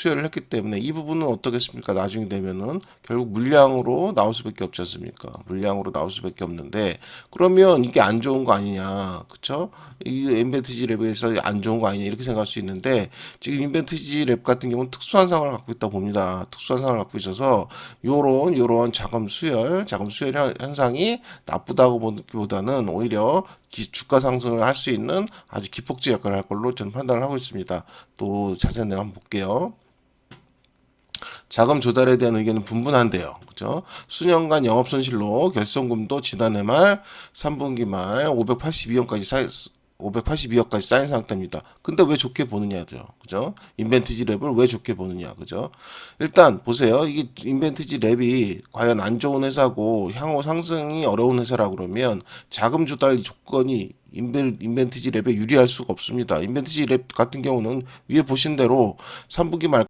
수혈을 했기 때문에 이 부분은 어떻겠습니까? 나중에 되면은 결국 물량으로 나올 수밖에 없지 않습니까? 물량으로 나올 수밖에 없는데 그러면 이게 안 좋은 거 아니냐, 그쵸? 이 인벤트지 랩에서 안 좋은 거 아니냐 이렇게 생각할 수 있는데 지금 인벤트지 랩 같은 경우는 특수한 상황을 갖고 있다 봅니다. 특수한 상황을 갖고 있어서 요런 요런 자금 수혈, 자금 수혈 현- 현상이 나쁘다고 보기보다는 오히려 기- 주가 상승을 할 수 있는 아주 기폭제 역할을 할 걸로 저는 판단을 하고 있습니다. 또 자세히 내가 한번 볼게요. 자금 조달에 대한 의견은 분분한데요. 그죠? 수년간 영업 손실로 결손금도 지난해 말 3분기 말 582억까지 쌓 582억까지 쌓인 상태입니다. 근데 왜 좋게 보느냐죠. 그죠? 인벤트지 랩을 왜 좋게 보느냐. 그죠? 일단 보세요. 이게 인벤트지 랩이 과연 안 좋은 회사고 향후 상승이 어려운 회사라 그러면 자금 조달 조건이 인벤, 인벤트지 랩에 유리할 수가 없습니다. 인벤트지 랩 같은 경우는 위에 보신 대로 3분기 말